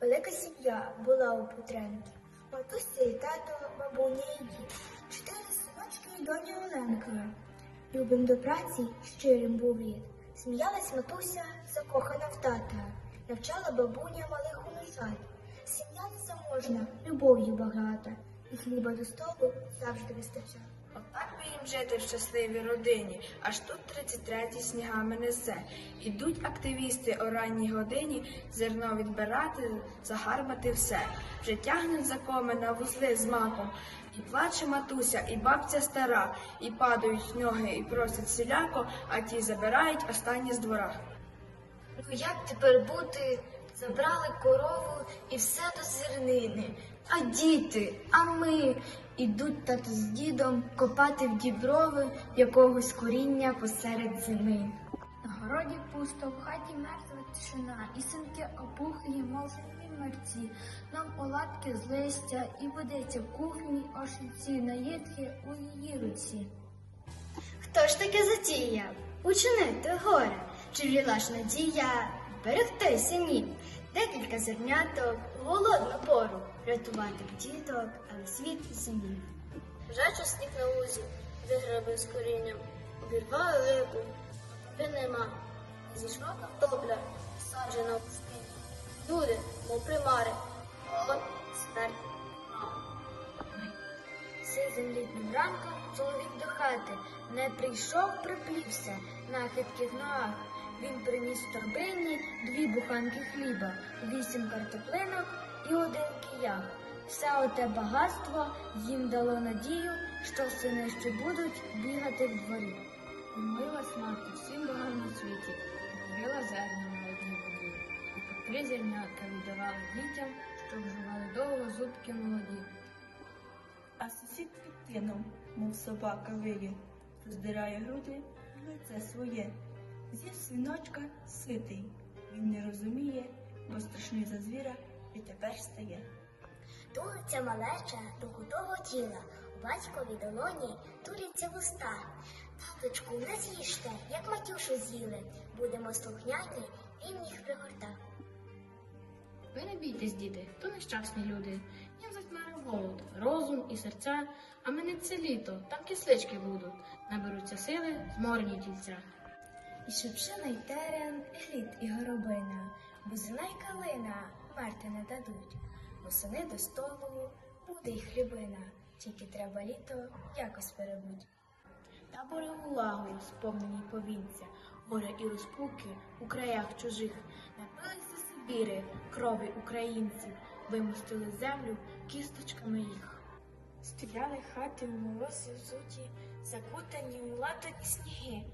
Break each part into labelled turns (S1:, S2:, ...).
S1: Велика сім'я була у Петренків. Матуся і тато, бабуня і дід. Чотири синочки і доня Оленки. Любим до праці, щирим був рід. Сміялась матуся, закохана в тата. Навчала бабуня малих унижать. Сім'я незаможна, любов'ю багата. І хліба до столу завжди вистачає.
S2: Отак би їм жити в щасливій родині, аж тут 33-й снігами несе. Ідуть активісти о ранній годині зерно відбирати, загарбати все. Вже тягнуть за комина вузли з маком, і плаче матуся, і бабця стара, і падають ноги, і просять сіляко, а ті забирають останні з двора.
S1: Ну як тепер бути? Забрали корову і все до зернини. А діти, а ми ідуть тато з дідом копати в діброви якогось коріння посеред зими.
S3: На городі пусто, в хаті мертва тишина, і синки опухлі, мов живі мерці. Нам оладки з листя, і водиться в кухні, ошиці, наїдки у її руці.
S1: Хто ж таке затіяв? Учинити горе, чи ж надія берегти синів? Декілька зерняток, голодну пору, рятувати б діток, але світ зимів.
S4: Жачу сніг на лузі, виграби з корінням, обірвали липу, ви нема. Зійшла картопля, саджена в пустині. Люди, мов примари, от смерть.
S1: Сизим літнім ранком чоловік до хати не прийшов, приплівся на хитких ногах. Він приніс в торбині дві буханки хліба, вісім картоплинок і один киях. Все оте багатство їм дало надію, що сини ще будуть бігати в дворі.
S3: І милась мати всім богам на світі, і горила зерна на одній воді, і по три зернятка віддавали дітям, щоб жували довго зубки молоді.
S5: А сусід підкинув, мов собака виє, роздирає груди, лице своє. З'їв свиночка ситий. Він не розуміє, бо страшний за звіра і тепер стає.
S1: Тулиться малеча до худого тіла, у батьковій долоні туляться вуста. Таточку, не з'їжте, як матюшу з'їли, будемо слухняні, він їх пригорта.
S3: Ви не бійтесь, діти, то нещасні люди. Їм затьмарив голод, розум і серця, а мене це літо, там кислички будуть. Наберуться сили, зморені тільця.
S1: І шипшина й терен, глід і горобина, бузина й калина мерти не дадуть. Восени до столу буде й хлібина, тільки треба літо якось перебудь.
S2: Табори улагою сповнені повінця, горя і розпуки у краях чужих, напилися Сибіри, крові українців, вимостили землю кісточками їх. Стояли хати в морозі взуті, закутані у латані сніги,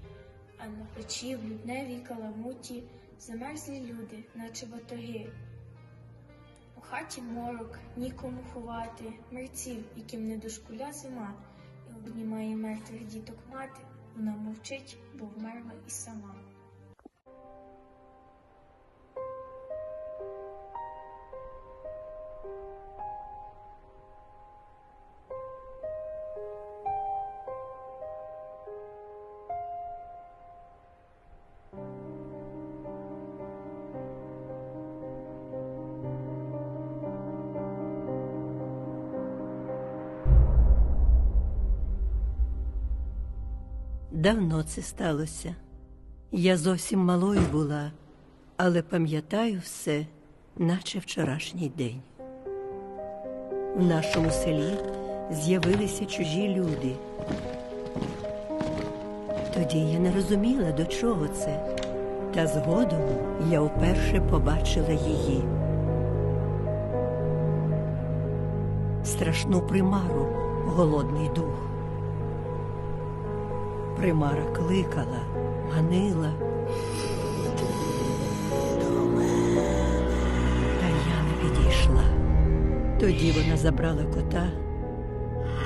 S2: а на печі в людневій каламуті замерзлі люди, наче батоги. У хаті морок, нікому ховати, мерців, яким не дошкуля зима, і обнімає мертвих діток мати, вона мовчить, бо вмерла і сама.
S6: Давно це сталося. Я зовсім малою була, але пам'ятаю все, наче вчорашній день. В нашому селі з'явилися чужі люди. Тоді я не розуміла, до чого це, та згодом я вперше побачила її. Страшну примару, голодний дух. Примара кликала, манила. Та я не підійшла. Тоді вона забрала кота,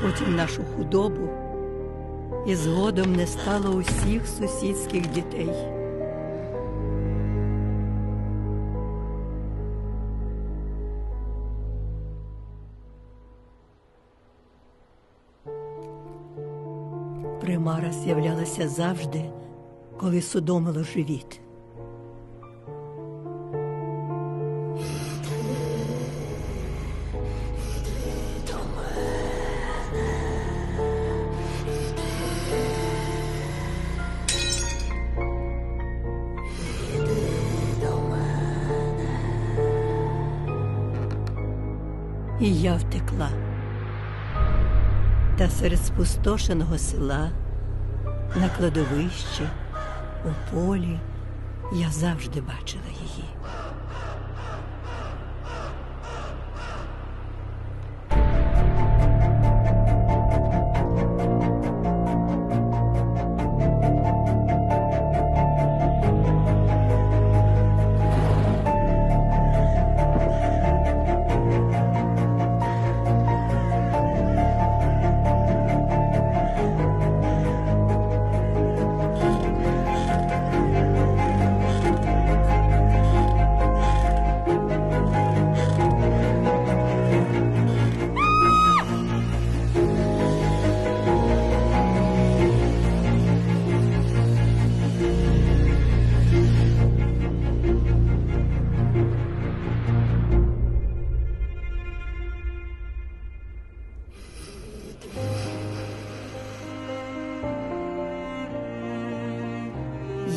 S6: потім нашу худобу і згодом не стало усіх сусідських дітей. Хмара з'являлася завжди, коли судомило живіт. І я втекла, та серед спустошеного села на кладовищі, у полі я завжди бачила її.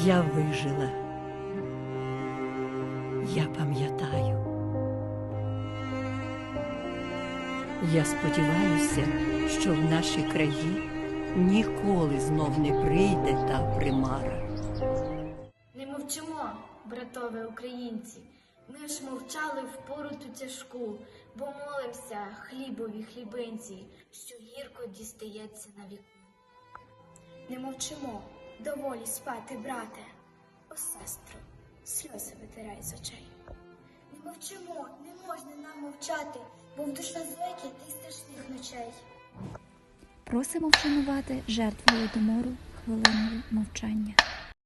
S6: Я вижила. Я пам'ятаю. Я сподіваюся, що в наші краї ніколи знов не прийде та примара.
S1: Не мовчимо, братове українці. Ми ж мовчали в пору ту тяжку, бо молимося хлібові хлібинці, що гірко дістається на віку.
S7: Не мовчимо, доволі спати, брате. О, сестро, сльози витирай з очей. Не мовчимо, не можна нам мовчати, бо в душа звики ти страшних ночей.
S8: Просимо вшанувати жертву Голодомору хвилиною мовчання.